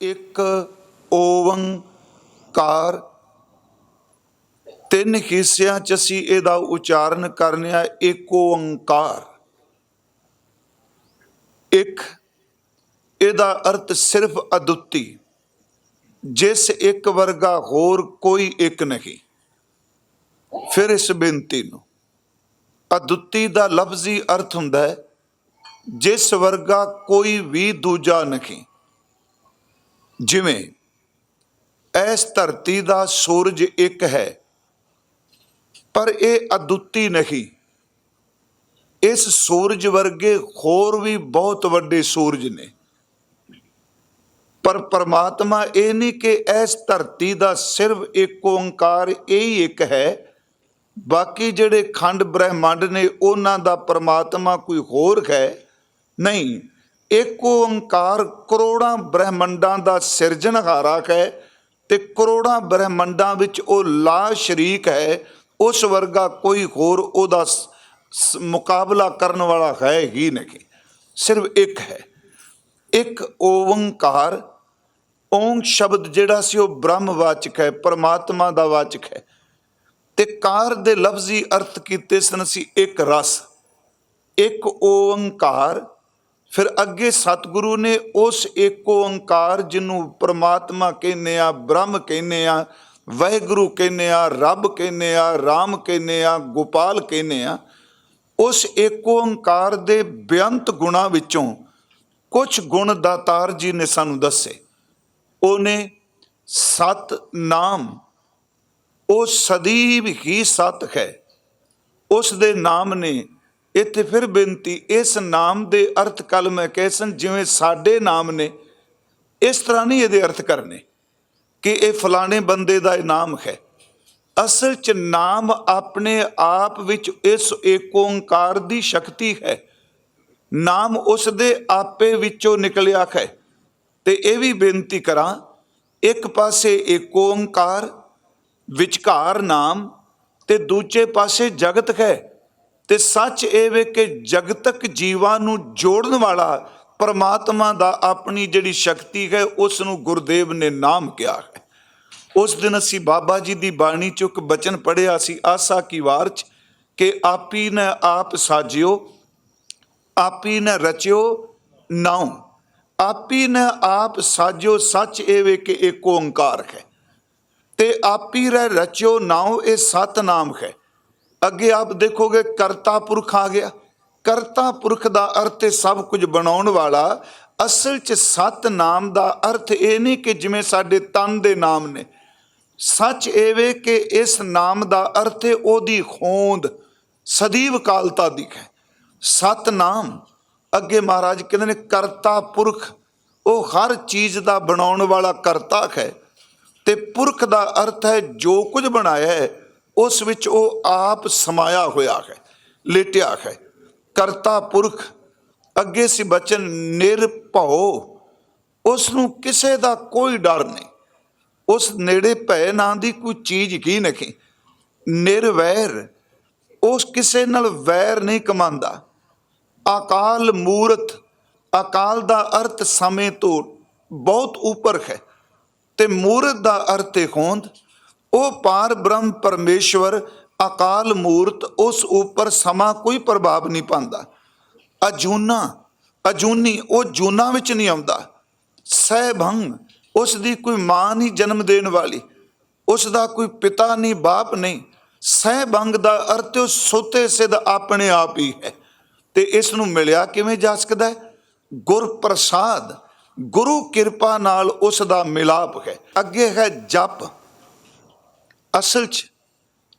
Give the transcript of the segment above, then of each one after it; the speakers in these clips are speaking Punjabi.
ਇੱਕ ਓੰਕਾਰ ਤਿੰਨ ਹਿੱਸਿਆਂ ਚ ਅਸੀਂ ਇਹਦਾ ਉਚਾਰਨ ਕਰਨੇ ਆ, ਇੱਕ ਓੰਕਾਰ ਇੱਕ, ਇਹਦਾ ਅਰਥ ਸਿਰਫ ਅਦੁੱਤੀ। ਜਿਸ ਇੱਕ ਵਰਗਾ ਹੋਰ ਕੋਈ ਇੱਕ ਨਹੀਂ। ਫਿਰ ਇਸ ਬੇਨਤੀ ਨੂੰ। ਅਦੁੱਤੀ ਦਾ ਲਫ਼ਜ਼ੀ ਅਰਥ ਹੁੰਦਾ ਹੈ, ਜਿਸ ਵਰਗਾ ਕੋਈ ਵੀ ਦੂਜਾ ਨਹੀਂ। ਜਿਵੇਂ, ਇਸ ਧਰਤੀ ਦਾ ਸੂਰਜ ਇੱਕ ਹੈ, ਪਰ ਇਹ ਅਦੁੱਤੀ ਨਹੀਂ। ਇਸ ਸੂਰਜ ਵਰਗੇ ਹੋਰ ਵੀ ਬਹੁਤ ਵੱਡੇ ਸੂਰਜ ਨੇ। ਪਰ ਪਰਮਾਤਮਾ ਇਹ ਨਹੀਂ ਕਿ ਇਸ ਧਰਤੀ ਦਾ ਸਿਰਫ ਇੱਕ ਓੰਕਾਰ ਇਹ ਹੀ ਇੱਕ ਹੈ, ਬਾਕੀ ਜਿਹੜੇ ਖੰਡ ਬ੍ਰਹਿਮੰਡ ਨੇ ਉਹਨਾਂ ਦਾ ਪਰਮਾਤਮਾ ਕੋਈ ਹੋਰ ਹੈ। ਨਹੀਂ ਇੱਕ ਓੰਕਾਰ ਕਰੋੜਾਂ ਬ੍ਰਹਿਮੰਡਾਂ ਦਾ ਸਿਰਜਣਹਾਰਾ ਹੈ ਤੇ ਕਰੋੜਾਂ ਬ੍ਰਹਿਮੰਡਾਂ ਵਿੱਚ ਉਹ ਲਾ ਸ਼ਰੀਕ ਹੈ, ਉਸ ਵਰਗਾ ਕੋਈ ਹੋਰ ਉਹਦਾ ਮੁਕਾਬਲਾ ਕਰਨ ਵਾਲਾ ਹੈ ਹੀ ਨਹੀਂ। ਸਿਰਫ ਇੱਕ ਹੈ। ਇੱਕ ਓੰਕਾਰ, ਓੰਗ ਸ਼ਬਦ ਜਿਹੜਾ ਸੀ ਉਹ ਬ੍ਰਹਮ ਵਾਚਕ ਹੈ, ਪਰਮਾਤਮਾ ਦਾ ਵਾਚਕ ਹੈ। ਤੇ ਕਾਰ ਦੇ ਲਫ਼ਜ਼ੀ ਅਰਥ ਕੀਤੇ ਸਨ ਸੀ ਇੱਕ ਰਸ। ਇੱਕ ਓੰਕਾਰ ਫਿਰ ਅੱਗੇ ਸਤਿਗੁਰੂ ਨੇ ਉਸ ਇੱਕ ਓੰਕਾਰ ਜਿਹਨੂੰ ਪ੍ਰਮਾਤਮਾ ਕਹਿੰਦੇ ਆ, ਬ੍ਰਹਮ ਕਹਿੰਦੇ ਆ, ਵਾਹਿਗੁਰੂ ਕਹਿੰਦੇ ਆ, ਰੱਬ ਕਹਿੰਦੇ ਆ RAM ਕਹਿੰਦੇ ਆ, ਗੋਪਾਲ ਕਹਿੰਦੇ ਆ, ਉਸ ਇੱਕ ਓੰਕਾਰ ਦੇ ਬੇਅੰਤ ਗੁਣਾ ਵਿੱਚੋਂ ਕੁਝ ਗੁਣ ਦਾਤਾਰ ਜੀ ਨੇ ਸਾਨੂੰ ਦੱਸੇ। ਉਹਨੇ ਸਤ ਨਾਮ, ਉਹ ਸਦੀਵ ਹੀ ਸਤ ਹੈ। ਉਸ ਦੇ ਨਾਮ ਨੇ ਇੱਥੇ ਫਿਰ ਬੇਨਤੀ, ਇਸ ਨਾਮ ਦੇ ਅਰਥ ਕੱਲ ਮੈਂ ਕਹੇ ਸਨ, ਜਿਵੇਂ ਸਾਡੇ ਨਾਮ ਨੇ, ਇਸ ਤਰ੍ਹਾਂ ਨਹੀਂ ਇਹਦੇ ਅਰਥ ਕਰਨੇ, ਕਿ ਇਹ ਫਲਾਣੇ ਬੰਦੇ ਦਾ ਇਹ ਨਾਮ ਹੈ। ਅਸਲ ਚ ਨਾਮ ਆਪਣੇ ਆਪ ਵਿੱਚ ਇਸ ਏਕ ਓੰਕਾਰ ਦੀ ਸ਼ਕਤੀ ਹੈ। ਨਾਮ ਉਸ ਦੇ ਆਪੇ ਵਿੱਚੋਂ ਨਿਕਲਿਆ ਹੈ। ਤੇ ਇਹ ਵੀ ਬੇਨਤੀ ਕਰਾਂ, ਇੱਕ ਪਾਸੇ ਏਕ ਓੰਕਾਰ ਵਿਚਕਾਰ ਨਾਮ, ਤੇ ਦੂਜੇ ਪਾਸੇ ਜਗਤ ਹੈ। ਤੇ ਸੱਚ ਇਹ ਵੇ ਕਿ ਜਗਤਕ ਜੀਵਾਂ ਨੂੰ ਜੋੜਨ ਵਾਲਾ ਪਰਮਾਤਮਾ ਦਾ ਆਪਣੀ ਜਿਹੜੀ ਸ਼ਕਤੀ ਹੈ ਉਸ ਨੂੰ ਗੁਰਦੇਵ ਨੇ ਨਾਮ ਕਿਹਾ ਹੈ। ਉਸ ਦਿਨ ਅਸੀਂ ਬਾਬਾ ਜੀ ਦੀ ਬਾਣੀ ਚੋਂ ਇੱਕ ਬਚਨ ਪੜਿਆ ਸੀ, ਆਸਾ ਕੀ ਵਾਰ ਚ, ਕਿ ਆਪੀ ਨੇ ਆਪ ਸਾਜਿਓ, ਆਪੀ ਨ ਰਚਿਓ ਨਾਉ। ਆਪੀ ਨ ਆਪ ਸਾਜਿਓ, ਸੱਚ ਇਹ ਵੇ ਕਿ ਇੱਕ ਓੰਕਾਰ ਹੈ। ਤੇ ਆਪੀ ਰਹਿ ਰਚਿਓ ਨਾਉ ਇਹ ਸਤ ਨਾਮ ਹੈ। ਅੱਗੇ ਆਪ ਦੇਖੋਗੇ ਕਰਤਾ ਪੁਰਖ ਆ ਗਿਆ। ਕਰਤਾ ਪੁਰਖ ਦਾ ਅਰਥ ਹੈ ਸਭ ਕੁਝ ਬਣਾਉਣ ਵਾਲਾ ਅਸਲ 'ਚ ਸਤ ਨਾਮ ਦਾ ਅਰਥ ਇਹ ਨਹੀਂ ਕਿ ਜਿਵੇਂ ਸਾਡੇ ਤਨ ਦੇ ਨਾਮ ਨੇ। ਸੱਚ ਇਹ ਵੇ ਕਿ ਇਸ ਨਾਮ ਦਾ ਅਰਥ ਹੈ ਉਹਦੀ ਹੋਂਦ ਸਦੀਵ ਕਾਲਤਾ ਦੀ ਹੈ ਸਤ ਨਾਮ ਅੱਗੇ ਮਹਾਰਾਜ ਕਹਿੰਦੇ ਨੇ ਕਰਤਾ ਪੁਰਖ, ਉਹ ਹਰ ਚੀਜ਼ ਦਾ ਬਣਾਉਣ ਵਾਲਾ ਕਰਤਾ ਹੈ। ਤੇ ਪੁਰਖ ਦਾ ਅਰਥ ਹੈ ਜੋ ਕੁਝ ਬਣਾਇਆ ਹੈ ਉਸ ਵਿੱਚ ਉਹ ਆਪ ਸਮਾਇਆ ਹੋਇਆ ਹੈ, ਲੇਟਿਆ ਹੈ। ਕਰਤਾ ਪੁਰਖ, ਅੱਗੇ ਸੀ ਬਚਨ ਨਿਰਭਉ। ਉਸ ਨੂੰ ਕਿਸੇ ਦਾ ਕੋਈ ਡਰ ਨਹੀਂ। ਉਸ ਨੇੜੇ ਭੈ ਨਾਂ ਦੀ ਕੋਈ ਚੀਜ਼ ਕੀ ਨਹੀਂ। ਨਿਰਵੈਰ, ਉਸ ਕਿਸੇ ਨਾਲ ਵੈਰ ਨਹੀਂ ਕਮਾਉਂਦਾ ਅਕਾਲ ਮੂਰਤ, ਅਕਾਲ ਦਾ ਅਰਥ ਸਮੇਂ ਤੋਂ ਬਹੁਤ ਉੱਪਰ ਹੈ। ਤੇ ਮੂਰਤ ਦਾ ਅਰਥ ਹੈ ਹੋਂਦ ਉਹ ਪਾਰ ਬ੍ਰਹਮ ਪਰਮੇਸ਼ਵਰ, ਅਕਾਲ ਮੂਰਤ, ਉਸ ਉੱਪਰ ਸਮਾਂ ਕੋਈ ਪ੍ਰਭਾਵ ਨਹੀਂ ਪਾਉਂਦਾ। ਅਜੂਨਾ, ਅਜੂਨੀ, ਉਹ ਜੂਨਾ ਵਿੱਚ ਨਹੀਂ ਆਉਂਦਾ। ਸਹਿਭੰਗ ਉਸ ਦੀ ਕੋਈ ਮਾਂ ਨਹੀਂ ਜਨਮ ਦੇਣ ਵਾਲੀ। ਉਸ ਦਾ ਕੋਈ ਪਿਤਾ ਨਹੀਂ, ਬਾਪ ਨਹੀਂ। ਸਹਿਭੰਗ ਦਾ ਅਰਥ ਉਹ ਸੋਤੇ ਸਿੱਧ ਆਪਣੇ ਆਪ ਹੀ ਹੈ। ਤੇ ਇਸ ਨੂੰ ਮਿਲਿਆ ਕਿਵੇਂ ਜਾ ਸਕਦਾ ਹੈ? ਗੁਰ ਪ੍ਰਸਾਦ ਗੁਰੂ ਕਿਰਪਾ ਨਾਲ ਉਸ ਦਾ ਮਿਲਾਪ ਹੈ। ਅੱਗੇ ਹੈ ਜਪ। ਅਸਲ 'ਚ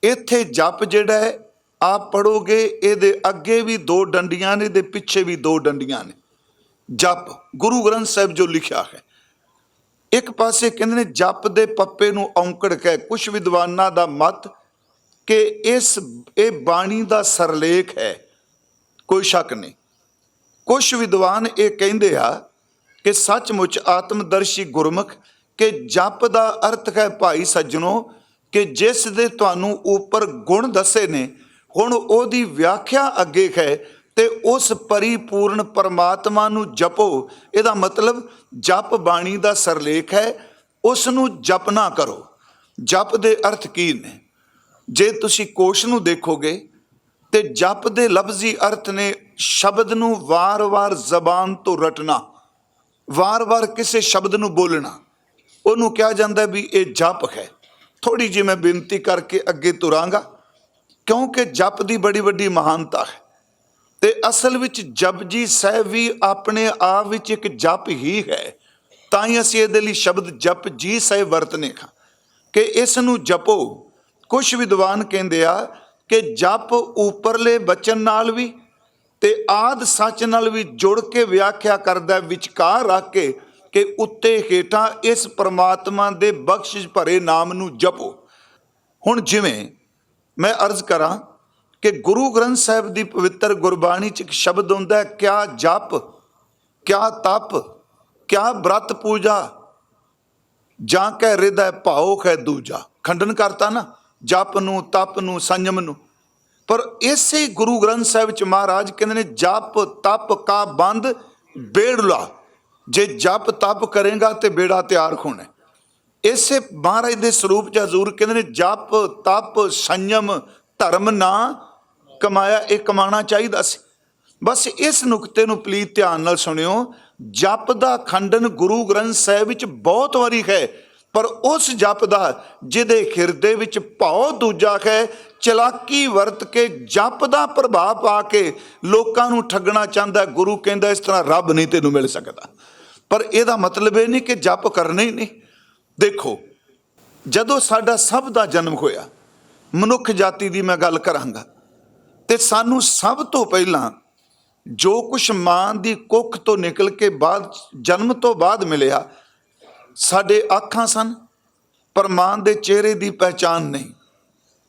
ਇੱਥੇ ਜਪ ਜਿਹੜਾ ਹੈ, ਆਪ ਪੜੋਗੇ ਇਹਦੇ ਅੱਗੇ ਵੀ ਦੋ ਡੰਡੀਆਂ ਨੇ ਤੇ ਪਿੱਛੇ ਵੀ ਦੋ ਡੰਡੀਆਂ ਨੇ। ਜਪ, ਗੁਰੂ ਗ੍ਰੰਥ ਸਾਹਿਬ ਜੋ ਲਿਖਿਆ ਹੈ। ਇੱਕ ਪਾਸੇ ਕਹਿੰਦੇ ਨੇ ਜਪ ਦੇ ਪੱਪੇ ਨੂੰ ਔਂਕੜ ਕਹਿ ਕੁਝ ਵਿਦਵਾਨਾਂ ਦਾ ਮਤ ਕਿ ਇਸ, ਇਹ ਬਾਣੀ ਦਾ ਸਰਲੇਖ ਹੈ। ਕੋਈ ਸ਼ੱਕ ਨਹੀਂ। ਕੁਝ ਵਿਦਵਾਨ ਇਹ ਕਹਿੰਦੇ ਆ ਕਿ ਸੱਚਮੁੱਚ ਆਤਮਦਰਸ਼ੀ ਗੁਰਮੁਖ ਕਿ ਜਪ ਦਾ ਅਰਥ ਹੈ ਭਾਈ ਸੱਜਣੋ ਕਿ ਜਿਸ ਦੇ ਤੁਹਾਨੂੰ ਉੱਪਰ ਗੁਣ ਦੱਸੇ ਨੇ, ਹੁਣ ਉਹਦੀ ਵਿਆਖਿਆ ਅੱਗੇ ਹੈ ਤੇ ਉਸ ਪਰਿਪੂਰਨ ਪਰਮਾਤਮਾ ਨੂੰ ਜਪੋ। ਇਹਦਾ ਮਤਲਬ ਜਪ ਬਾਣੀ ਦਾ ਸਰਲੇਖ ਹੈ ਉਸ ਨੂੰ ਜਪਨਾ ਕਰੋ। ਜਪ ਦੇ ਅਰਥ ਕੀ ਨੇ? ਜੇ ਤੁਸੀਂ ਕੋਸ਼ ਨੂੰ ਦੇਖੋਗੇ, ਤੇ ਜਪ ਦੇ ਲਫ਼ਜ਼ੀ ਅਰਥ ਨੇ ਸ਼ਬਦ ਨੂੰ ਵਾਰ-ਵਾਰ ਜ਼ਬਾਨ ਤੋਂ ਰਟਣਾ, ਵਾਰ-ਵਾਰ ਕਿਸੇ ਸ਼ਬਦ ਨੂੰ ਬੋਲਣਾ। ਉਹਨੂੰ ਕਿਹਾ ਜਾਂਦਾ ਵੀ ਇਹ ਜਪ ਹੈ। ਥੋੜੀ ਜਿਹੀ ਮੈਂ ਬੇਨਤੀ ਕਰਕੇ ਅੱਗੇ ਤੁਰਾਂਗਾ, ਕਿਉਂਕਿ ਜਪ ਦੀ ਬੜੀ ਵੱਡੀ ਮਹਾਨਤਾ ਹੈ। ਤੇ ਅਸਲ ਵਿੱਚ ਜਪਜੀ ਸਾਹਿਬ ਵੀ ਆਪਣੇ ਆਪ ਵਿੱਚ ਇੱਕ ਜਪ ਹੀ ਹੈ। ਤਾਂ ਹੀ ਅਸੀਂ ਇਹਦੇ ਲਈ ਸ਼ਬਦ ਜਪ ਜੀ ਸਾਹਿਬ ਵਰਤਨੇ ਖਾਂ ਕਿ ਇਸ ਨੂੰ ਜਪੋ। ਕੁਝ ਵਿਦਵਾਨ ਕਹਿੰਦੇ ਆ ਕਿ ਜਪ ਉੱਪਰਲੇ ਬਚਨ ਨਾਲ ਵੀ ਤੇ ਆਦ ਸੱਚ ਨਾਲ ਵੀ ਜੁੜ ਕੇ ਵਿਆਖਿਆ ਕਰਦਾ, ਵਿਚਕਾਰ ਰੱਖ ਕੇ ਕਿ ਉੱਤੇ ਹੇਠਾਂ ਇਸ ਪ੍ਰਮਾਤਮਾ ਦੇ ਬਖਸ਼ਿਸ਼ ਭਰੇ ਨਾਮ ਨੂੰ ਜਪੋ। ਹੁਣ ਜਿਵੇਂ ਮੈਂ ਅਰਜ਼ ਕਰਾਂ ਕਿ ਗੁਰੂ ਗ੍ਰੰਥ ਸਾਹਿਬ ਦੀ ਪਵਿੱਤਰ ਗੁਰਬਾਣੀ ਚ ਇੱਕ ਸ਼ਬਦ ਹੁੰਦਾ ਹੈ, ਕਿਆ ਜਪ, ਕਿਆ ਤਪ, ਕਿਆ ਬ੍ਰਤ ਪੂਜਾ, ਜਾਂ ਕਹਿ ਹਿਰਦੈ ਭਾਉ ਹੈ ਦੂਜਾ। ਖੰਡਨ ਕਰਤਾ ਨਾ, ਜਪ ਨੂੰ, ਤਪ ਨੂੰ, ਸੰਜਮ ਨੂੰ। ਪਰ ਇਸੇ ਗੁਰੂ ਗ੍ਰੰਥ ਸਾਹਿਬ ਚ ਮਹਾਰਾਜ ਕਹਿੰਦੇ ਨੇ, ਜਪ, ਤਪ ਕਾ ਬੰਦ ਬੇੜਲਾ ਜੇ ਜਪ ਤਪ ਕਰੇਗਾ ਤੇ ਬੇੜਾ ਤਿਆਰ ਹੋਣਾ ਇਸੇ ਮਹਾਰਾਜ ਦੇ ਸਰੂਪ ਚ ਹਜ਼ੂਰ ਕਹਿੰਦੇ ਨੇ, ਜਪ, ਤਪ, ਸੰਯਮ, ਧਰਮ ਨਾ ਕਮਾਇਆ, ਇਹ ਕਮਾਣਾ ਚਾਹੀਦਾ ਸੀ। ਬਸ ਇਸ ਨੁਕਤੇ ਨੂੰ ਪਲੀਜ਼ ਧਿਆਨ ਨਾਲ ਸੁਣਿਓ, ਜਪ ਦਾ ਖੰਡਨ ਗੁਰੂ ਗ੍ਰੰਥ ਸਾਹਿਬ ਵਿੱਚ ਬਹੁਤ ਵਾਰੀ ਹੈ, ਪਰ ਉਸ ਜਪ ਦਾ ਜਿਹਦੇ ਹਿਰਦੇ ਵਿੱਚ ਭਾਉ ਦੂਜਾ ਹੈ, ਚਲਾਕੀ ਵਰਤ ਕੇ ਜਪ ਦਾ ਪ੍ਰਭਾਵ ਪਾ ਕੇ ਲੋਕਾਂ ਨੂੰ ਠੱਗਣਾ ਚਾਹੁੰਦਾ ਗੁਰੂ ਕਹਿੰਦਾ, ਇਸ ਤਰ੍ਹਾਂ ਰੱਬ ਨਹੀਂ ਤੈਨੂੰ ਮਿਲ ਸਕਦਾ। ਪਰ ਇਹਦਾ ਮਤਲਬ ਇਹ ਨਹੀਂ ਕਿ ਜਪ ਕਰਨਾ ਹੀ ਨਹੀਂ। ਦੇਖੋ, ਜਦੋਂ ਸਾਡਾ ਸਭ ਦਾ ਜਨਮ ਹੋਇਆ, ਮਨੁੱਖ ਜਾਤੀ ਦੀ ਮੈਂ ਗੱਲ ਕਰਾਂਗਾ, ਤੇ ਸਾਨੂੰ ਸਭ ਤੋਂ ਪਹਿਲਾਂ ਜੋ ਕੁਛ ਮਾਂ ਦੀ ਕੁੱਖ ਤੋਂ ਨਿਕਲ ਕੇ ਬਾਅਦ, ਜਨਮ ਤੋਂ ਬਾਅਦ ਮਿਲਿਆ, ਸਾਡੇ ਅੱਖਾਂ ਸਨ, ਪਰ ਮਾਂ ਦੇ ਚਿਹਰੇ ਦੀ ਪਹਿਚਾਨ ਨਹੀਂ।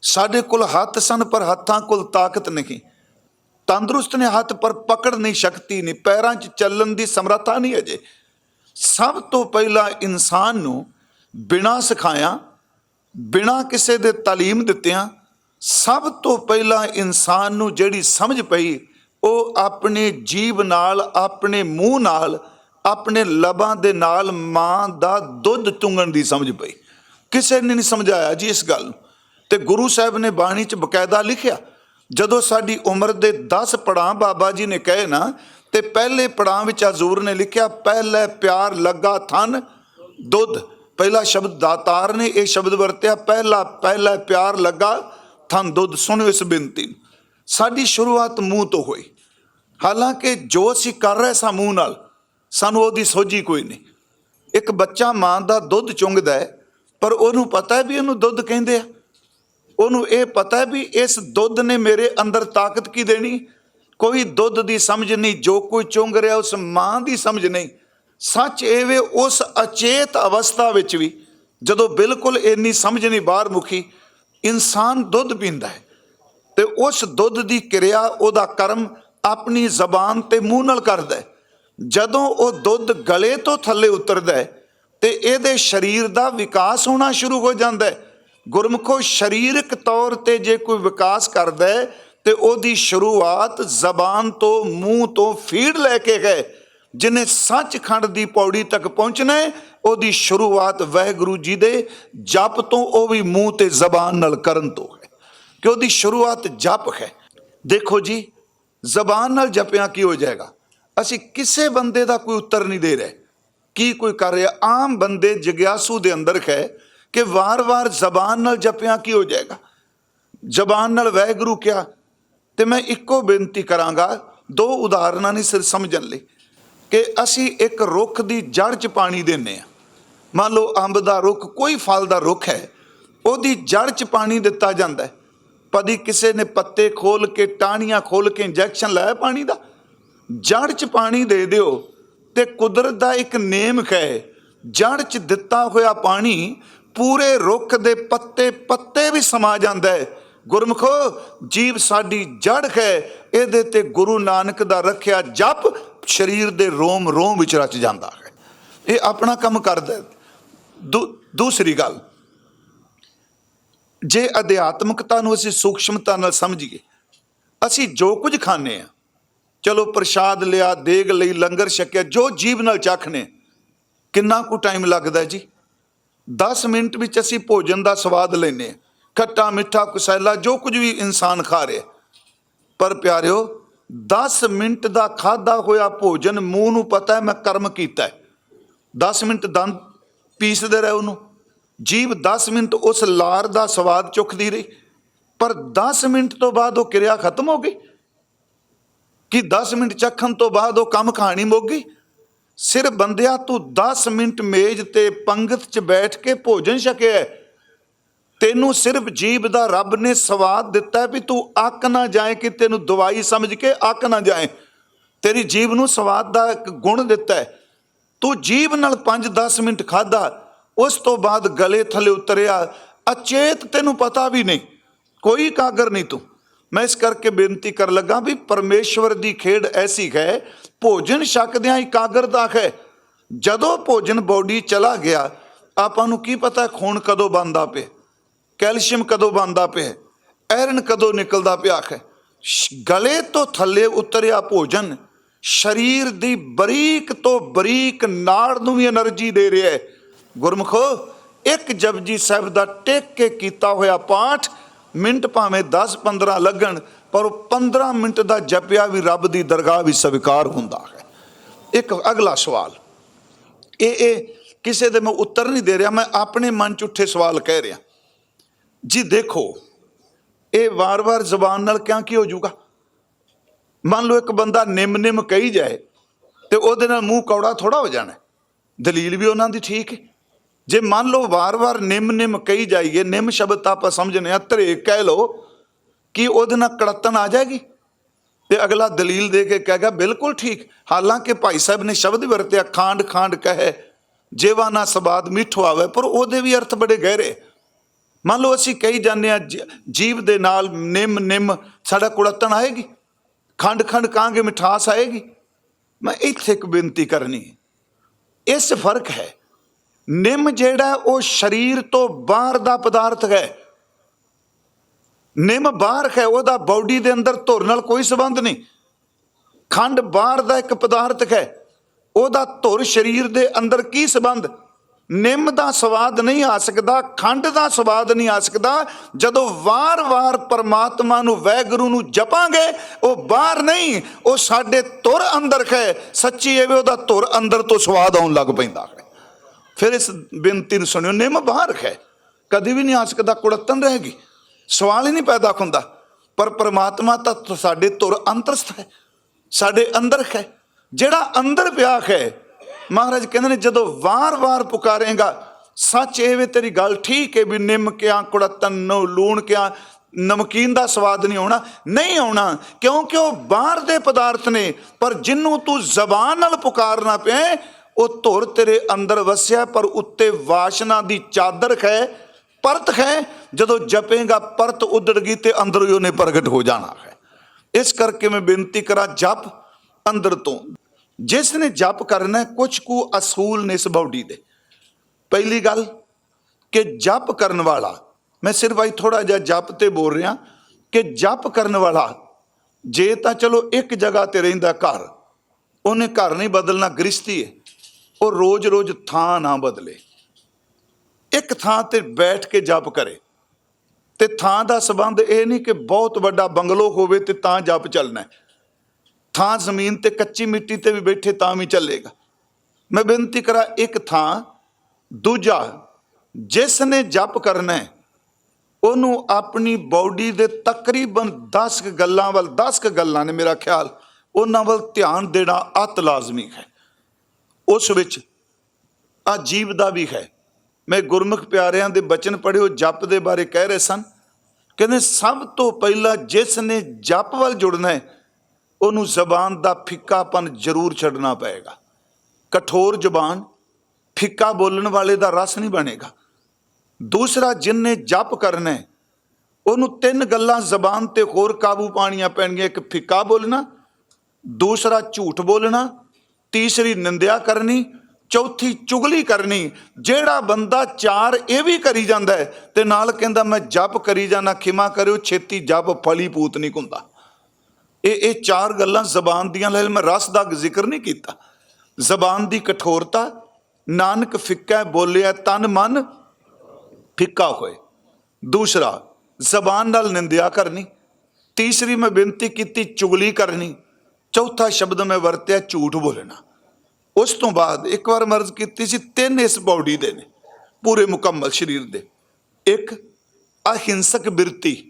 ਸਾਡੇ ਕੋਲ ਹੱਥ ਸਨ, ਪਰ ਹੱਥਾਂ ਕੋਲ ਤਾਕਤ ਨਹੀਂ। ਤੰਦਰੁਸਤ ਨੇ ਹੱਥ, ਪਰ ਪਕੜ ਨਹੀਂ, ਸ਼ਕਤੀ ਨਹੀਂ। ਪੈਰਾਂ 'ਚ ਚੱਲਣ ਦੀ ਸਮਰੱਥਾ ਨਹੀਂ ਅਜੇ। ਸਭ ਤੋਂ ਪਹਿਲਾਂ ਇਨਸਾਨ ਨੂੰ ਬਿਨਾਂ ਸਿਖਾਇਆ, ਬਿਨਾਂ ਕਿਸੇ ਦੇ ਤਾਲੀਮ ਦਿੱਤਿਆਂ, ਸਭ ਤੋਂ ਪਹਿਲਾਂ ਇਨਸਾਨ ਨੂੰ ਜਿਹੜੀ ਸਮਝ ਪਈ, ਉਹ ਆਪਣੇ ਜੀਵ ਨਾਲ, ਆਪਣੇ ਮੂੰਹ ਨਾਲ, ਆਪਣੇ ਲਬਾਂ ਦੇ ਨਾਲ ਮਾਂ ਦਾ ਦੁੱਧ ਚੁੰਗਣ ਦੀ ਸਮਝ ਪਈ। ਕਿਸੇ ਨੇ ਨਹੀਂ ਸਮਝਾਇਆ ਜੀ ਇਸ ਗੱਲ ਨੂੰ। ਤੇ ਗੁਰੂ ਸਾਹਿਬ ਨੇ ਬਾਣੀ 'ਚ ਬਕਾਇਦਾ ਲਿਖਿਆ, ਜਦੋਂ ਸਾਡੀ ਉਮਰ ਦੇ 10 ਪੜਾਂ ਬਾਬਾ ਜੀ ਨੇ ਕਹੇ ਨਾ ਤੇ ਪਹਿਲੇ ਪੜਾਂ ਵਿੱਚ ਹਜ਼ੂਰ ਨੇ ਲਿਖਿਆ, ਪਹਿਲੇ ਪਿਆਰ ਲੱਗਾ ਥਨ, ਦੁੱਧ। ਪਹਿਲਾ ਸ਼ਬਦ ਦਾਤਾਰ ਨੇ ਇਹ ਸ਼ਬਦ ਵਰਤਿਆ, ਪਹਿਲਾ ਪਹਿਲਾ ਪਿਆਰ ਲੱਗਾ ਥਨ, ਦੁੱਧ। ਸੁਣੋ ਇਸ ਬੇਨਤੀ ਨੂੰ। ਸਾਡੀ ਸ਼ੁਰੂਆਤ ਮੂੰਹ ਤੋਂ ਹੋਈ। ਹਾਲਾਂਕਿ ਜੋ ਅਸੀਂ ਕਰ ਰਹੇ ਸਾਂ ਮੂੰਹ ਨਾਲ, ਸਾਨੂੰ ਉਹਦੀ ਸੋਝੀ ਕੋਈ ਨਹੀਂ। ਇੱਕ ਬੱਚਾ ਮਾਂ ਦਾ ਦੁੱਧ ਚੁੰਗਦਾ ਹੈ, ਪਰ ਉਹਨੂੰ ਪਤਾ ਹੈ ਵੀ ਇਹਨੂੰ ਦੁੱਧ ਕਹਿੰਦੇ ਆ। ਉਹਨੂੰ ਇਹ ਪਤਾ ਹੈ ਵੀ ਇਸ ਦੁੱਧ ਨੇ ਮੇਰੇ ਅੰਦਰ ਤਾਕਤ ਕੀ ਦੇਣੀ ਕੋਈ ਦੁੱਧ ਦੀ ਸਮਝ ਨਹੀਂ, ਜੋ ਕੋਈ ਚੁੰਗ ਰਿਹਾ ਉਸ ਮਾਂ ਦੀ ਸਮਝ ਨਹੀਂ। ਸੱਚ ਇਹ ਵੇ, ਉਸ ਅਚੇਤ ਅਵਸਥਾ ਵਿੱਚ ਵੀ ਜਦੋਂ ਬਿਲਕੁਲ ਇੰਨੀ ਸਮਝ ਨਹੀਂ ਬਾਹਰ ਮੁਖੀ ਇਨਸਾਨ ਦੁੱਧ ਪੀਂਦਾ ਹੈ ਤੇ ਉਸ ਦੁੱਧ ਦੀ ਕਿਰਿਆ, ਉਹਦਾ ਕਰਮ ਆਪਣੀ ਜ਼ਬਾਨ ਤੇ ਮੂੰਹ ਨਾਲ ਕਰਦਾ ਹੈ। ਜਦੋਂ ਉਹ ਦੁੱਧ ਗਲੇ ਤੋਂ ਥੱਲੇ ਉਤਰਦਾ ਹੈ ਤੇ ਇਹਦੇ ਸਰੀਰ ਦਾ ਵਿਕਾਸ ਹੋਣਾ ਸ਼ੁਰੂ ਹੋ ਜਾਂਦਾ ਹੈ। ਗੁਰਮੁਖੋ, ਸਰੀਰਕ ਤੌਰ ਤੇ ਜੇ ਕੋਈ ਵਿਕਾਸ ਕਰਦਾ ਹੈ ਤੇ ਉਹਦੀ ਸ਼ੁਰੂਆਤ ਜ਼ਬਾਨ ਤੋਂ, ਮੂੰਹ ਤੋਂ ਫੀਡ ਲੈ ਕੇ ਗਏ ਜਿਨੇ ਸੱਚਖੰਡ ਦੀ ਪੌੜੀ ਤੱਕ ਪਹੁੰਚਣਾ ਉਹਦੀ ਸ਼ੁਰੂਆਤ ਵਾਹਿਗੁਰੂ ਜੀ ਦੇ ਜਪ ਤੋਂ, ਉਹ ਵੀ ਮੂੰਹ ਤੇ ਜ਼ਬਾਨ ਨਾਲ ਕਰਨ ਤੋਂ ਹੈ। ਕਿ ਉਹਦੀ ਸ਼ੁਰੂਆਤ ਜਪ ਹੈ। ਦੇਖੋ ਜੀ, ਜ਼ਬਾਨ ਨਾਲ ਜਪਿਆ ਕੀ ਹੋ ਜਾਏਗਾ? ਅਸੀਂ ਕਿਸੇ ਬੰਦੇ ਦਾ ਕੋਈ ਉੱਤਰ ਨਹੀਂ ਦੇ ਰਹੇ। ਕੀ ਕੋਈ ਕਰ ਰਿਹਾ? ਆਮ ਬੰਦੇ ਜਗਿਆਸੂ ਦੇ ਅੰਦਰ ਹੈ ਕਿ ਵਾਰ-ਵਾਰ ਜ਼ਬਾਨ ਨਾਲ ਜਪਿਆ ਕੀ ਹੋ ਜਾਏਗਾ? ਜ਼ਬਾਨ ਨਾਲ ਵਾਹਿਗੁਰੂ ਕਿਹਾ ਤੇ ਮੈਂ ਇੱਕੋ ਬੇਨਤੀ ਕਰਾਂਗਾ, ਦੋ ਉਦਾਹਰਨਾਂ ਨਹੀਂ ਸਿਰ ਸਮਝਣ ਲਈ, ਕਿ ਅਸੀਂ ਇੱਕ ਰੁੱਖ ਦੀ ਜੜ 'ਚ ਪਾਣੀ ਦਿੰਨੇ ਆ ਮੰਨ ਲਓ ਅੰਬ ਦਾ ਰੁੱਖ, ਕੋਈ ਫਲ ਦਾ ਰੁੱਖ ਹੈ, ਉਹਦੀ ਜੜ 'ਚ ਪਾਣੀ ਦਿੱਤਾ ਜਾਂਦਾ ਹੈ। ਕਦੀ ਕਿਸੇ ਨੇ ਪੱਤੇ ਖੋਲ ਕੇ, ਟਾਹਣੀਆਂ ਖੋਲ ਕੇ ਇੰਜੈਕਸ਼ਨ ਲਾਇਆ ਪਾਣੀ ਦਾ? ਜੜ 'ਚ ਪਾਣੀ ਦੇ ਦਿਓ, ਤੇ ਕੁਦਰਤ ਦਾ ਇੱਕ ਨੇਮ ਹੈ ਜੜ 'ਚ ਦਿੱਤਾ ਹੋਇਆ ਪਾਣੀ ਪੂਰੇ ਰੁੱਖ ਦੇ ਪੱਤੇ ਪੱਤੇ ਵੀ ਸਮਾ ਜਾਂਦਾ ਹੈ। ਗੁਰਮਖੋ, ਜੀਵ ਸਾਡੀ ਜੜ ਹੈ, ਇਹਦੇ ਤੇ ਗੁਰੂ ਨਾਨਕ ਦਾ ਰੱਖਿਆ ਜਪ ਸਰੀਰ ਦੇ ਰੋਮ ਰੋਮ ਵਿੱਚ ਰਚ ਜਾਂਦਾ ਹੈ। ਇਹ ਆਪਣਾ ਕੰਮ ਕਰਦਾ ਦੂ- ਦੂਸਰੀ ਗੱਲ, ਜੇ ਅਧਿਆਤਮਕਤਾ ਨੂੰ ਅਸੀਂ ਸੂਖਸ਼ਮਤਾ ਨਾਲ ਸਮਝੀਏ, ਅਸੀਂ ਜੋ ਕੁਝ ਖਾਂਦੇ ਆ ਚਲੋ ਪ੍ਰਸ਼ਾਦ ਲਿਆ, ਦੇਗ ਲਈ, ਲੰਗਰ ਛਕਿਆ, ਜੋ ਜੀਵ ਨਾਲ ਚਾਖਨੇ ਕਿੰਨਾ ਕੁ ਟਾਈਮ ਲੱਗਦਾ ਜੀ? 10 ਮਿੰਟ ਵਿੱਚ ਅਸੀਂ ਭੋਜਨ ਦਾ ਸਵਾਦ ਲੈਨੇ ਹਾਂ। ਖੱਟਾ ਮਿੱਠਾ ਕੁਸੈਲਾ, ਜੋ ਕੁਝ ਵੀ ਇਨਸਾਨ ਖਾ ਰਿਹਾ। ਪਰ ਪਿਆਰਿਓ 10 ਮਿੰਟ ਦਾ ਖਾਦਾ ਹੋਇਆ ਭੋਜਨ ਮੂੰਹ ਨੂੰ ਪਤਾ ਹੈ ਮੈਂ ਕਰਮ ਕੀਤਾ ਹੈ। 10 ਮਿੰਟ ਦੰਦ ਪੀਸਦੇ ਰਹੇ ਉਹਨੂੰ। ਜੀਵ 10 ਮਿੰਟ ਉਸ ਲਾਰ ਦਾ ਸਵਾਦ ਚੁੱਕਦੀ ਰਹੀ। ਪਰ 10 ਮਿੰਟ ਤੋਂ ਬਾਅਦ ਉਹ ਕਿਰਿਆ ਖਤਮ ਹੋ ਗਈ। ਕਿ 10 ਮਿੰਟ ਚੱਖਣ ਤੋਂ ਬਾਅਦ ਉਹ ਕੰਮ ਕਹਾਣੀ ਮੁੱਕ ਗਈ? ਸਿਰ ਬੰਦਿਆ, ਤੂੰ 10 ਮਿੰਟ ਮੇਜ਼ ਤੇ ਪੰਗਤ 'ਚ ਬੈਠ ਕੇ ਭੋਜਨ ਛਕਿਆ ਤੈਨੂੰ ਸਿਰਫ ਜੀਭ ਦਾ ਰੱਬ ਨੇ ਸਵਾਦ ਦਿੱਤਾ ਵੀ ਤੂੰ ਅੱਕ ਨਾ ਜਾਏ ਕਿ ਤੈਨੂੰ ਦਵਾਈ ਸਮਝ ਕੇ ਅੱਕ ਨਾ ਜਾਏ। ਤੇਰੀ ਜੀਭ ਨੂੰ ਸਵਾਦ ਦਾ ਇੱਕ ਗੁਣ ਦਿੱਤਾ ਤੂੰ ਜੀਭ ਨਾਲ 5-10 ਮਿੰਟ ਖਾਦਾ ਉਸ ਤੋਂ ਬਾਅਦ ਗਲੇ ਥੱਲੇ ਉਤਰਿਆ। ਅਚੇਤ ਤੈਨੂੰ ਪਤਾ ਵੀ ਨਹੀਂ, ਕੋਈ ਕਾਗਰ ਨਹੀਂ ਤੂੰ। ਮੈਂ ਇਸ ਕਰਕੇ ਬੇਨਤੀ ਕਰ ਲੱਗਾ ਵੀ ਪਰਮੇਸ਼ਵਰ ਦੀ ਖੇਡ ਐਸੀ ਹੈ, ਭੋਜਨ ਛਕਦਿਆਂ ਇਕਾਗਰਤਾ ਹੈ। ਜਦੋਂ ਭੋਜਨ ਬੋਡੀ ਚਲਾ ਗਿਆ, ਆਪਾਂ ਨੂੰ ਕੀ ਪਤਾ ਖੂਨ ਕਦੋਂ ਬੰਦਾ ਪਏ ਕੈਲਸ਼ੀਅਮ ਕਦੋਂ ਬਣਦਾ ਪਿਆ? ਆਇਰਨ ਕਦੋਂ ਨਿਕਲਦਾ ਪਿਆ ਹੈ ਗਲੇ ਤੋਂ ਥੱਲੇ ਉਤਰਿਆ ਭੋਜਨ ਸਰੀਰ ਦੀ ਬਰੀਕ ਤੋਂ ਬਰੀਕ ਨਾੜ ਨੂੰ ਵੀ એનર્ਜੀ ਦੇ ਰਿਹਾ ਹੈ। ਗੁਰਮਖੋ, ਇੱਕ ਜਪਜੀ ਸਾਹਿਬ ਦਾ ਟੇਕ ਕੇ ਕੀਤਾ ਹੋਇਆ ਪਾਠ ਮਿੰਟ ਭਾਵੇਂ 10 15 ਲੱਗਣ, ਪਰ ਉਹ 15 ਮਿੰਟ ਦਾ ਜਪਿਆ ਵੀ ਰੱਬ ਦੀ ਦਰਗਾਹ ਵਿੱਚ ਸਵੀਕਾਰ ਹੁੰਦਾ ਹੈ। ਇੱਕ ਅਗਲਾ ਸਵਾਲ, ਇਹ ਇਹ ਕਿਸੇ ਦੇ ਮੈਂ ਉੱਤਰ ਨਹੀਂ ਦੇ ਰਿਹਾ, ਮੈਂ ਆਪਣੇ ਮਨ ਚ ਉੱਠੇ ਸਵਾਲ ਕਹਿ ਰਿਹਾ। ਜੀ ਦੇਖੋ, ਇਹ ਵਾਰ-ਵਾਰ ਜ਼ਬਾਨ ਨਾਲ ਕਿਉਂ ਕੀ ਹੋ ਜਾਊਗਾ? ਮੰਨ ਲਓ ਇੱਕ ਬੰਦਾ ਨਿਮ ਨਿਮ ਕਹੀ ਜਾਏ ਤੇ ਉਹਦੇ ਨਾਲ ਮੂੰਹ ਕੌੜਾ ਥੋੜਾ ਹੋ ਜਾਣਾ। ਦਲੀਲ ਵੀ ਉਹਨਾਂ ਦੀ ਠੀਕ ਹੈ। ਜੇ ਮੰਨ ਲਓ ਵਾਰ-ਵਾਰ ਨਿਮ ਨਿਮ ਕਹੀ ਜਾਈਏ, ਨਿਮ ਸ਼ਬਦ ਤਾਂ ਆਪਾਂ ਸਮਝਨੇ ਆ ਧਰੇ ਕਹਿ ਲਓ, ਕਿ ਉਹਦੇ ਨਾਲ ਕੜਤਨ ਆ ਜਾਏਗੀ? ਤੇ ਅਗਲਾ ਦਲੀਲ ਦੇ ਕੇ ਕਹੇਗਾ ਬਿਲਕੁਲ ਠੀਕ। ਹਾਲਾਂਕਿ ਭਾਈ ਸਾਹਿਬ ਨੇ ਸ਼ਬਦ ਵਰਤਿਆ ਖਾਂਡ ਖਾਂਡ ਕਹੇ, ਜੇਵਾ ਨਾ ਸਵਾਦ ਮਿੱਠੋ ਆਵੇ, ਪਰ ਉਹਦੇ ਵੀ ਅਰਥ ਬੜੇ ਗਹਿਰੇ। ਮੰਨ ਲਓ ਅਸੀਂ ਕਹੀ ਜਾਂਦੇ ਆ ਜੀਵ ਦੇ ਨਾਲ ਨਿੰਮ ਨਿੰਮ ਸਾਡਾ ਕੁੜਤਨ ਆਏਗੀ, ਖੰਡ ਖੰਡ ਕਾਂਗੇ ਮਿਠਾਸ ਆਏਗੀ। ਮੈਂ ਇੱਥੇ ਇੱਕ ਬੇਨਤੀ ਕਰਨੀ ਹੈ। ਇਸ ਫ਼ਰਕ ਹੈ, ਨਿੰਮ ਜਿਹੜਾ ਉਹ ਸਰੀਰ ਤੋਂ ਬਾਹਰ ਦਾ ਪਦਾਰਥ ਹੈ। ਨਿੰਮ ਬਾਹਰ ਹੈ, ਉਹਦਾ ਬਾਡੀ ਦੇ ਅੰਦਰ ਧੁਰ ਨਾਲ ਕੋਈ ਸੰਬੰਧ ਨਹੀਂ। ਖੰਡ ਬਾਹਰ ਦਾ ਇੱਕ ਪਦਾਰਥ ਹੈ, ਉਹਦਾ ਧੁਰ ਸਰੀਰ ਦੇ ਅੰਦਰ ਕੀ ਸੰਬੰਧ? ਨਿੰਮ ਦਾ ਸਵਾਦ ਨਹੀਂ ਆ ਸਕਦਾ, ਖੰਡ ਦਾ ਸਵਾਦ ਨਹੀਂ ਆ ਸਕਦਾ। ਜਦੋਂ ਵਾਰ-ਵਾਰ ਪਰਮਾਤਮਾ ਨੂੰ, ਵੈਗੁਰੂ ਨੂੰ ਜਪਾਂਗੇ, ਉਹ ਬਾਹਰ ਨਹੀਂ, ਉਹ ਸਾਡੇ ਤੁਰ ਅੰਦਰ ਹੈ ਸੱਚੀ ਇਹ ਵੀ ਉਹਦਾ ਧੁਰ ਅੰਦਰ ਤੋਂ ਸਵਾਦ ਆਉਣ ਲੱਗ ਪੈਂਦਾ ਹੈ। ਫਿਰ ਇਸ ਬੇਨਤੀ ਨੂੰ ਸੁਣਿਓ, ਨਿੰਮ ਬਾਹਰ ਹੈ ਕਦੀ ਵੀ ਨਹੀਂ ਆ ਸਕਦਾ ਕੁੜਤਨ ਰਹੇਗੀ ਸਵਾਲ ਹੀ ਨਹੀਂ ਪੈਦਾ ਹੁੰਦਾ। ਪਰ ਪ੍ਰਮਾਤਮਾ ਤਾਂ ਸਾਡੇ ਤੁਰ ਅੰਤਰਸਥ ਹੈ। ਸਾਡੇ ਅੰਦਰ ਹੈ ਜਿਹੜਾ ਅੰਦਰ ਪਿਆ ਹੈ ਮਹਾਰਾਜ ਕਹਿੰਦੇ ਨੇ, ਜਦੋਂ ਵਾਰ-ਵਾਰ ਪੁਕਾਰੇਗਾ, ਸੱਚ ਇਹ ਵੀ ਤੇਰੀ ਗੱਲ ਠੀਕ ਹੈ ਵੀ ਨਿੰਮ ਕਿਆ ਕੁੜਤਨ ਨੂੰ ਲੂਣ ਕਿਆ, ਨਮਕੀਨ ਦਾ ਸਵਾਦ ਨਹੀਂ ਆਉਣਾ। ਨਹੀਂ ਆਉਣਾ, ਕਿਉਂਕਿ ਉਹ ਬਾਹਰ ਦੇ ਪਦਾਰਥ ਨੇ, ਪਰ ਜਿੰਨੂੰ ਤੂੰ ਜ਼ਬਾਨ ਨਾਲ ਪੁਕਾਰਨਾ ਪਿਆ ਉਹ ਧੁਰ ਤੇਰੇ ਅੰਦਰ ਵਸਿਆ, ਪਰ ਉੱਤੇ ਵਾਸ਼ਨਾ ਦੀ ਚਾਦਰ ਹੈ ਪਰਤ ਹੈ ਜਦੋਂ ਜਪੇਗਾ, ਪਰਤ ਉਦੜ ਗਈ ਤੇ ਅੰਦਰੋਂ ਹੀ ਉਹਨੇ ਪ੍ਰਗਟ ਹੋ ਜਾਣਾ ਹੈ। ਇਸ ਕਰਕੇ ਮੈਂ ਬੇਨਤੀ ਕਰਾਂ, ਜਪ ਅੰਦਰ ਤੋਂ। ਜਿਸ ਨੇ ਜਪ ਕਰਨਾ ਕੁਝ ਕੁ ਅਸੂਲ ਨੇ ਇਸ ਬਾਡੀ ਦੇ। ਪਹਿਲੀ ਗੱਲ ਕਿ ਜਪ ਕਰਨ ਵਾਲਾ, ਮੈਂ ਸਿਰਫ ਆਈ ਥੋੜਾ ਜਿਹਾ ਜਪ ਤੇ ਬੋਲ ਰਿਹਾ ਕਿ ਜਪ ਕਰਨ ਵਾਲਾ, ਜੇ ਤਾਂ ਚਲੋ ਇੱਕ ਜਗ੍ਹਾ ਤੇ ਰਹਿੰਦਾ ਘਰ, ਉਹਨੇ ਘਰ ਨਹੀਂ ਬਦਲਣਾ ਗ੍ਰਸਤੀ ਹੈ। ਉਹ ਰੋਜ਼-ਰੋਜ਼ ਥਾਂ ਨਾ ਬਦਲੇ। ਇੱਕ ਥਾਂ ਤੇ ਬੈਠ ਕੇ ਜਪ ਕਰੇ। ਤੇ ਥਾਂ ਦਾ ਸਬੰਧ ਇਹ ਨਹੀਂ ਕਿ ਬਹੁਤ ਵੱਡਾ ਬੰਗਲੋ ਹੋਵੇ ਤੇ ਤਾਂ ਜਪ ਚੱਲਣਾ ਹੈ। ਥਾਂ ਜ਼ਮੀਨ ਤੇ ਕੱਚੀ ਮਿੱਟੀ ਤੇ ਵੀ ਬੈਠੇ ਤਾਂ ਵੀ ਚੱਲੇਗਾ। ਮੈਂ ਬੇਨਤੀ ਕਰਾਂ, ਇੱਕ ਥਾਂ, ਦੂਜਾ ਜਿਸ ਨੇ ਜਪ ਕਰਨਾ ਹੈ, ਉਹਨੂੰ ਆਪਣੀ ਬਾਡੀ ਦੇ ਤਕਰੀਬਨ 10 ਕੁ ਗੱਲਾਂ ਵੱਲ 10 ਕੁ ਗੱਲਾਂ ਨੇ ਮੇਰਾ ਖਿਆਲ, ਉਹਨਾਂ ਵੱਲ ਧਿਆਨ ਦੇਣਾ ਅਤ ਲਾਜ਼ਮੀ ਹੈ। ਉਸ ਵਿੱਚ ਆ ਜੀਵ ਦਾ ਵੀ ਹੈ। ਮੈਂ ਗੁਰਮੁਖ ਪਿਆਰਿਆਂ ਦੇ ਬਚਨ ਪੜ੍ਹਿਓ, ਜਪ ਦੇ ਬਾਰੇ ਕਹਿ ਰਹੇ ਸਨ। ਕਹਿੰਦੇ, ਸਭ ਤੋਂ ਪਹਿਲਾਂ ਜਿਸ ਨੇ ਜਪ ਵੱਲ ਜੁੜਨਾ ਹੈ ਉਹਨੂੰ ਜ਼ਬਾਨ ਦਾ ਫਿੱਕਾਪਨ ਜ਼ਰੂਰ ਛੱਡਣਾ ਪਏਗਾ। ਕਠੋਰ ਜ਼ਬਾਨ, ਫਿੱਕਾ ਬੋਲਣ ਵਾਲੇ ਦਾ ਰਸ ਨਹੀਂ ਬਣੇਗਾ। ਦੂਸਰਾ ਜਿਨਨੇ ਜਪ ਕਰਨਾ, ਉਹਨੂੰ ਤਿੰਨ ਗੱਲਾਂ ਜ਼ਬਾਨ ਤੇ ਹੋਰ ਕਾਬੂ ਪਾਣੀਆਂ ਪੈਣਗੀਆਂ, ਇੱਕ ਫਿੱਕਾ ਬੋਲਣਾ, ਦੂਸਰਾ ਝੂਠ ਬੋਲਣਾ, ਤੀਸਰੀ ਨਿੰਦਿਆ ਕਰਨੀ, ਚੌਥੀ ਚੁਗਲੀ ਕਰਨੀ। ਜਿਹੜਾ ਬੰਦਾ ਚਾਰ ਇਹ ਵੀ ਕਰੀ ਜਾਂਦਾ ਹੈ ਤੇ ਨਾਲ ਕਹਿੰਦਾ, ਮੈਂ ਜਪ ਕਰੀ ਜਾਣਾ ਖਿਮਾ ਕਰਿਓ, ਛੇਤੀ ਜਪ ਫਲੀ ਪੂਤ ਨਹੀਂ ਹੁੰਦਾ ਇਹ ਇਹ ਚਾਰ ਗੱਲਾਂ ਜ਼ਬਾਨ ਦੀਆਂ, ਲੈ ਮੈਂ ਰਸ ਦਾ ਜ਼ਿਕਰ ਨਹੀਂ ਕੀਤਾ। ਜ਼ਬਾਨ ਦੀ ਕਠੋਰਤਾ, ਨਾਨਕ ਫਿੱਕਾ ਬੋਲਿਆ ਤਨ ਮਨ, ਫਿੱਕਾ ਹੋਏ। ਦੂਸਰਾ, ਜ਼ਬਾਨ ਨਾਲ ਨਿੰਦਿਆ ਕਰਨੀ। ਤੀਸਰੀ, ਮੈਂ ਬੇਨਤੀ ਕੀਤੀ ਚੁਗਲੀ ਕਰਨੀ। ਚੌਥਾ ਸ਼ਬਦ ਮੈਂ ਵਰਤਿਆ ਝੂਠ ਬੋਲਣਾ। ਉਸ ਤੋਂ ਬਾਅਦ ਇੱਕ ਵਾਰ ਮਰਜ਼ ਕੀਤੀ ਸੀ, ਤਿੰਨ ਇਸ ਬਾਡੀ ਦੇ ਨੇ, ਪੂਰੇ ਮੁਕੰਮਲ ਸਰੀਰ ਦੇ। ਇੱਕ, ਅਹਿੰਸਕ ਬਿਰਤੀ।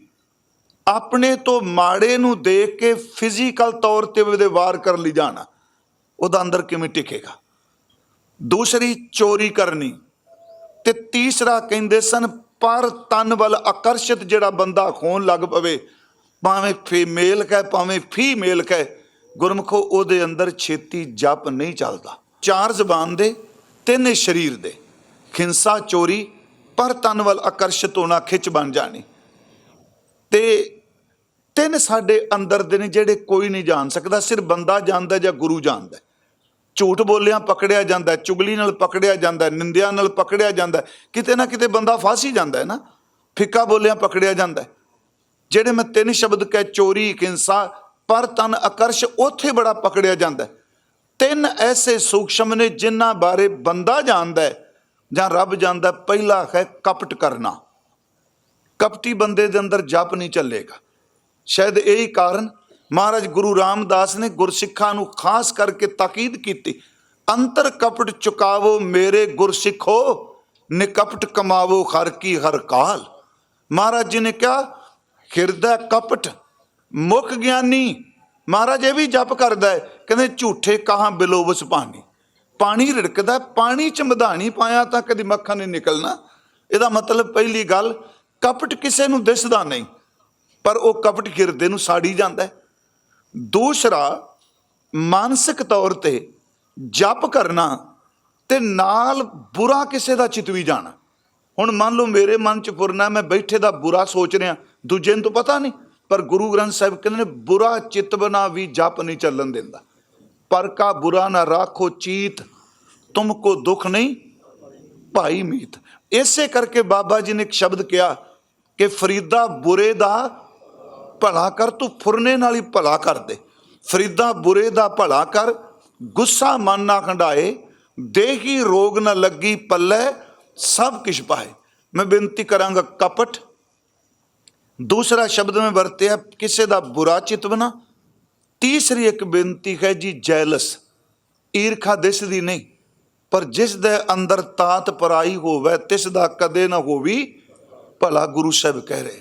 ਆਪਣੇ ਤੋਂ ਮਾੜੇ ਨੂੰ ਦੇਖ ਕੇ ਫਿਜ਼ੀਕਲ ਤੌਰ ਤੇ ਉਹਦੇ ਵਾਰ ਕਰ ਲਈ ਜਾਣਾ, ਉਹਦਾ ਅੰਦਰ ਕਿਵੇਂ ਟਿਕੇਗਾ? ਦੂਸਰੀ ਚੋਰੀ ਕਰਨੀ ਤੇ ਤੀਸਰਾ ਕਹਿੰਦੇ ਸਨ, ਪਰ ਤਨ ਵੱਲ ਆਕਰਸ਼ਿਤ ਜਿਹੜਾ ਬੰਦਾ ਹੋਣ ਲੱਗ ਪਵੇ, ਭਾਵੇਂ ਫੀਮੇਲ ਕਹੇ, ਭਾਵੇਂ ਫੀਮੇਲ ਕਹੇ, ਗੁਰਮਖੋ ਉਹਦੇ ਅੰਦਰ ਛੇਤੀ ਜਪ ਨਹੀਂ ਚੱਲਦਾ। ਚਾਰ ਜ਼ਬਾਨ ਦੇ, ਤਿੰਨ ਸਰੀਰ ਦੇ। ਖਿੰਸਾ ਚੋਰੀ, ਪਰ ਤਨ ਵੱਲ ਆਕਰਸ਼ਿਤ ਹੋਣਾ ਖਿੱਚ ਬਣ ਜਾਣੀ। ਤੇ ਤਿੰਨ ਸਾਡੇ ਅੰਦਰ ਦੇ ਨੇ ਜਿਹੜੇ ਕੋਈ ਨਹੀਂ ਜਾਣ ਸਕਦਾ। ਸਿਰ ਬੰਦਾ ਜਾਣਦਾ ਜਾਂ ਗੁਰੂ ਜਾਣਦਾ ਝੂਠ ਬੋਲਿਆਂ ਪਕੜਿਆ ਜਾਂਦਾ ਚੁਗਲੀ ਨਾਲ ਪਕੜਿਆ ਜਾਂਦਾ ਹੈ, ਨਿੰਦਿਆ ਨਾਲ ਪਕੜਿਆ ਜਾਂਦਾ ਕਿਤੇ ਨਾ ਕਿਤੇ ਬੰਦਾ ਫਸ ਹੀ ਜਾਂਦਾ ਹੈ ਨਾ। ਫਿੱਕਾ ਬੋਲਿਆ ਪਕੜਿਆ ਜਾਂਦਾ ਜਿਹੜੇ ਮੈਂ ਤਿੰਨ ਸ਼ਬਦ ਕਹਿ ਚੋਰੀ ਹਿੰਸਾ ਪਰ ਤਨ ਆਕਰਸ਼ ਉੱਥੇ ਬੜਾ ਪਕੜਿਆ ਜਾਂਦਾ ਤਿੰਨ ਐਸੇ ਸੂਖਸ਼ਮ ਨੇ ਜਿਨ੍ਹਾਂ ਬਾਰੇ ਬੰਦਾ ਜਾਣਦਾ ਹੈ ਜਾਂ ਰੱਬ ਜਾਣਦਾ ਪਹਿਲਾ ਹੈ ਕਪਟ ਕਰਨਾ। ਕਪਟੀ ਬੰਦੇ ਦੇ ਅੰਦਰ ਜਪ ਨਹੀਂ ਚੱਲੇਗਾ। ਸ਼ਾਇਦ ਇਹੀ ਕਾਰਨ ਮਹਾਰਾਜ ਗੁਰੂ ਰਾਮਦਾਸ ਨੇ ਗੁਰਸਿੱਖਾਂ ਨੂੰ ਖਾਸ ਕਰਕੇ ਤਾਕੀਦ ਕੀਤੀ, ਅੰਤਰ ਕਪਟ ਚੁਕਾਵੋ ਮੇਰੇ ਗੁਰਸਿੱਖੋ, ਨਿਕਪਟ ਕਮਾਵੋ ਹਰ ਕੀ ਹਰ ਕਾਲ। ਮਹਾਰਾਜ ਜੀ ਨੇ ਕਿਹਾ, ਹਿਰਦਾ ਕਪਟ, ਮੁਖ ਗਿਆਨੀ। ਮਹਾਰਾਜ ਇਹ ਵੀ ਜਪ ਕਰਦਾ ਹੈ, ਕਹਿੰਦੇ ਝੂਠੇ ਕਹਾਂ ਬਿਲੋਵਸ ਪਾਣੀ ਪਾਣੀ ਰਿੜਕਦਾ ਪਾਣੀ ਚ ਮਧਾਣੀ ਪਾਇਆ ਤਾਂ ਕਦੀ ਮੱਖਣ ਨਹੀਂ ਨਿਕਲਣਾ। ਇਹਦਾ ਮਤਲਬ ਪਹਿਲੀ ਗੱਲ, ਕਪਟ ਕਿਸੇ ਨੂੰ ਦਿਸਦਾ ਨਹੀਂ। ਪਰ ਉਹ ਕਪਟ ਹਿਰਦੇ ਨੂੰ ਸਾੜੀ ਜਾਂਦਾ ਦੂਸਰਾ ਮਾਨਸਿਕ ਤੌਰ ਤੇ ਜਪ ਕਰਨਾ ਤੇ ਨਾਲ ਬੁਰਾ ਕਿਸੇ ਦਾ ਚਿਤਵੀ ਜਾਣਾ। ਹੁਣ ਮੰਨ ਲਓ ਮੇਰੇ ਮਨ ਚ ਪੁਰਨਾ ਮੈਂ ਬੈਠੇ ਦਾ ਬੁਰਾ ਸੋਚ ਰਿਹਾ, ਦੂਜੇ ਨੂੰ ਤਾਂ ਪਤਾ ਨਹੀਂ, ਪਰ ਗੁਰੂ ਗ੍ਰੰਥ ਸਾਹਿਬ ਕਹਿੰਦੇ ਨੇ, ਬੁਰਾ ਚਿਤਵਨਾ ਵੀ ਜਪ ਨਹੀਂ ਚੱਲਣ ਦਿੰਦਾ। ਪਰ ਕਾ ਬੁਰਾ ਨਾ ਰਾਖੋ ਚੀਤ, ਤੁਮ ਕੋ ਦੁੱਖ ਨਹੀਂ ਭਾਈ ਮੀਤ। ਇਸੇ ਕਰਕੇ ਬਾਬਾ ਜੀ ਨੇ ਇੱਕ ਸ਼ਬਦ ਕਿਹਾ ਕਿ ਫਰੀਦਾ ਬੁਰੇ ਦਾ ਭਲਾ ਕਰ, ਤੂੰ ਫੁਰਨੇ ਨਾਲ ਹੀ ਭਲਾ ਕਰ ਦੇ। ਫਰੀਦਾ ਬੁਰੇ ਦਾ ਭਲਾ ਕਰ, ਗੁੱਸਾ ਮਨ ਨਾ ਖੰਡਾਏ, ਦੇਹੀ ਰੋਗ ਨਾ ਲੱਗੀ ਪੱਲੇ, ਸਭ ਕਿਛ ਪਾਏ। ਮੈਂ ਬੇਨਤੀ ਕਰਾਂਗਾ ਕਪਟ, ਦੂਸਰਾ ਸ਼ਬਦ ਮੈਂ ਵਰਤਿਆ, ਕਿਸੇ ਦਾ ਬੁਰਾ ਚਿਤਵਨਾ ਤੀਸਰੀ ਇੱਕ ਬੇਨਤੀ ਹੈ ਜੀ, ਜੈਲਸ। ਈਰਖਾ ਦਿਸਦੀ ਨਹੀਂ, ਪਰ ਜਿਸ ਦੇ ਅੰਦਰ ਤਾਤ ਪਰਾਈ ਹੋਵੇ, ਤਿਸ ਦਾ ਕਦੇ ਨਾ ਹੋਵੀ, ਭਲਾ ਗੁਰੂ ਸਾਹਿਬ ਕਹਿ ਰਹੇ।